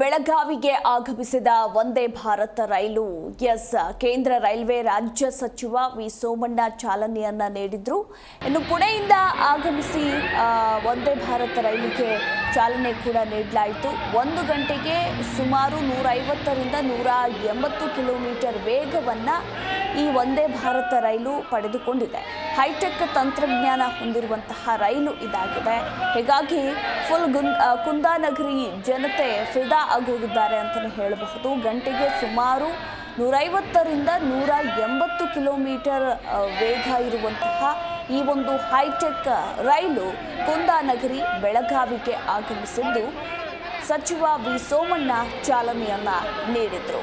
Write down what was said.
ಬೆಳಗಾವಿಗೆ ಆಗಮಿಸಿದ ವಂದೇ ಭಾರತ್ ರೈಲು. ಎಸ್, ಕೇಂದ್ರ ರೈಲ್ವೆ ರಾಜ್ಯ ಸಚಿವ ವಿ. ಸೋಮಣ್ಣ ಚಾಲನೆಯನ್ನ ನೀಡಿದ್ರು. ಇನ್ನು ಪುಣೆಯಿಂದ ಆಗಮಿಸಿ ವಂದೇ ಭಾರತ್ ರೈಲಿಗೆ ಚಾಲನೆ ಕೂಡ ನೀಡಲಾಯಿತು. ಒಂದು ಗಂಟೆಗೆ ಸುಮಾರು ನೂರೈವತ್ತರಿಂದ ನೂರ ಎಂಬತ್ತು ಕಿಲೋಮೀಟರ್ ವೇಗವನ್ನ ಈ ಒಂದೇ ಭಾರತ ರೈಲು ಪಡೆದುಕೊಂಡಿದೆ. ಹೈಟೆಕ್ ತಂತ್ರಜ್ಞಾನ ಹೊಂದಿರುವಂತಹ ರೈಲು ಇದಾಗಿದೆ. ಹೀಗಾಗಿ ಫುಲ್ ಗುನ್ ಕುಂದಾನಗರಿ ಜನತೆ ಫಿದಾ ಆಗೋಗಿದ್ದಾರೆ ಅಂತಲೇ ಹೇಳಬಹುದು. ಗಂಟೆಗೆ ಸುಮಾರು ನೂರೈವತ್ತರಿಂದ ನೂರ ಎಂಬತ್ತು ಕಿಲೋಮೀಟರ್ ವೇಗ ಇರುವಂತಹ ಈ ಒಂದು ಹೈಟೆಕ್ ರೈಲು ಕುಂದಾನಗರಿ ಬೆಳಗಾವಿಗೆ ಆಗಮಿಸಿದ್ದು. ಸಚಿವ ವಿ ಸೋಮಣ್ಣ ಚಾಲನೆಯನ್ನ ನೀಡಿದರು.